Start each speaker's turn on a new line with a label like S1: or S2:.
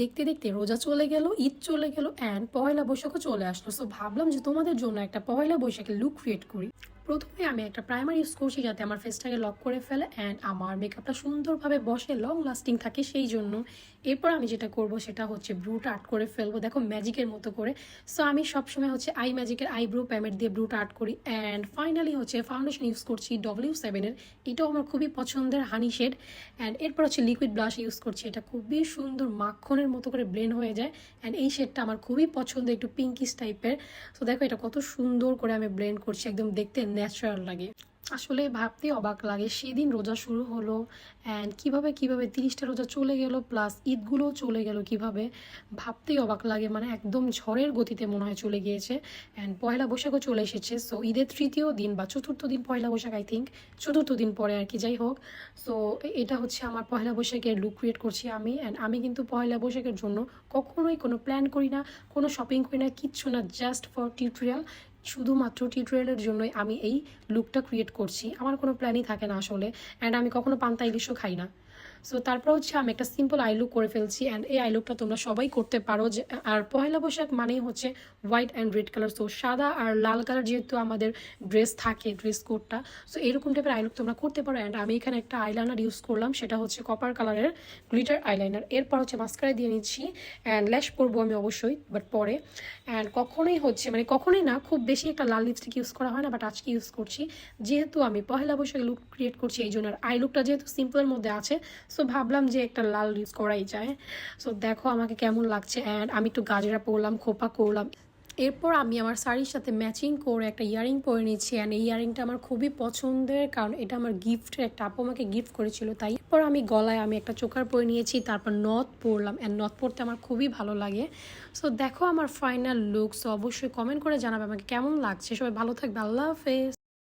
S1: দেখতে দেখতে রোজা চলে গেল, ঈদ চলে গেল অ্যান্ড পয়লা বৈশাখও চলে আসলো। সো ভাবলাম যে তোমাদের জন্য একটা পয়লা বৈশাখের লুক ক্রিয়েট করি। প্রথমে আমি একটা প্রাইমার ইউজ করছি যাতে আমার ফেসটাকে লক করে ফেলে অ্যান্ড আমার মেকআপটা সুন্দরভাবে বসে লং লাস্টিং থাকে সেই জন্য। এরপর আমি যেটা করব সেটা হচ্ছে ব্রুটা আর্ট করে ফেলব। দেখো ম্যাজিকের মতো করে। সো আমি সবসময় হচ্ছে আই ম্যাজিকের আইব্রো প্যামেট দিয়ে ব্রুটা আর্ট করি অ্যান্ড ফাইনালি হচ্ছে ফাউন্ডেশন ইউজ করছি ডব্লিউ সেভেনের এটাও আমার খুবই পছন্দের হানি শেড অ্যান্ড এরপর হচ্ছে লিকুইড ব্লাশ ইউজ করছি। এটা খুবই সুন্দর মাখনের মতো করে ব্লেন্ড হয়ে যায় অ্যান্ড এই শেডটা আমার খুবই পছন্দ একটু পিঙ্কিশ টাইপের সো দেখো এটা কত সুন্দর করে আমি ব্লেন্ড করছি, একদম দেখতে ন্যাচারাল লাগে। আসলে ভাবতে অবাক লাগে, সেদিন রোজা শুরু হলো অ্যান্ড কীভাবে কীভাবে তিরিশটা রোজা চলে গেল প্লাস ঈদগুলোও চলে গেল কীভাবে, ভাবতেই অবাক লাগে মানে একদম ঝড়ের গতিতে মনে হয় চলে গিয়েছে অ্যান্ড পয়লা বৈশাখও চলে এসেছে। সো ঈদের তৃতীয় দিন বা চতুর্থ দিন পয়লা বৈশাখ আই থিঙ্ক চতুর্থ দিন পরে আর কি, যাই হোক। সো এটা হচ্ছে আমার পয়লা বৈশাখের লুক ক্রিয়েট করছি আমি অ্যান্ড আমি কিন্তু পয়লা বৈশাখের জন্য কখনোই কোনো প্ল্যান করি না, কোনো শপিং করি না, কিচ্ছু না জাস্ট ফর টিউটোরিয়াল শুধুমাত্র টিউটোরিয়ালের জন্যই আমি এই লুকটা ক্রিয়েট করছি। আমার কোনো প্ল্যানই থাকে না আসলে। অ্যান্ড আমি কখনো পান্তা ইলিশও খাই না। সো তারপর হচ্ছে আমি একটা সিম্পল আই লুক করে ফেলছি অ্যান্ড এই আই লুকটা তোমরা সবাই করতে পারো যে, আর পয়লা বৈশাখ মানেই হচ্ছে white and red colour so সাদা আর লাল কালার যেহেতু আমাদের ড্রেস থাকে ড্রেস কোডটা সো এরকম টাইপের আই লুক তোমরা করতে পারো। অ্যান্ড আমি এখানে একটা আইলাইনার ইউজ করলাম, সেটা হচ্ছে কপার কালারের গ্লিটার আইলাইনার এরপর হচ্ছে মাস্কারা দিয়ে নিচ্ছি অ্যান্ড ল্যাশ করব আমি অবশ্যই বাট পরে। অ্যান্ড কখনোই হচ্ছে মানে কখনোই না, খুব বেশি একটা লাল লিপস্টিক ইউজ করা হয় না বাট আজকে ইউজ করছি। যেহেতু আমি পহেলা বৈশাখে লুক ক্রিয়েট করছি এই জন্য আর আই লুকটা যেহেতু সিম্পলের মধ্যে আছে সো ভাবলাম যে একটা লাল ইউজ করাই যায়। সো দেখো আমাকে কেমন লাগছে। অ্যান্ড আমি একটু গাজরা পরলাম, খোপা করলাম। এরপর আমি আমার শাড়ির সাথে ম্যাচিং করে একটা ইয়ারিং পরে নিয়েছি অ্যান্ড এই ইয়ারিংটা আমার খুবই পছন্দের, কারণ এটা আমার গিফটের একটা আপু আমাকে গিফট করেছিল, তাই। এরপর আমি গলায় আমি একটা চোকার পরে নিয়েছি, তারপর নথ পরলাম। অ্যান্ড নথ পরতে আমার খুবই ভালো লাগে। সো দেখো আমার ফাইনাল লুক সো অবশ্যই কমেন্ট করে জানাবে আমাকে কেমন লাগছে। সবাই ভালো থাকবে। আল্লাহ হাফেজ।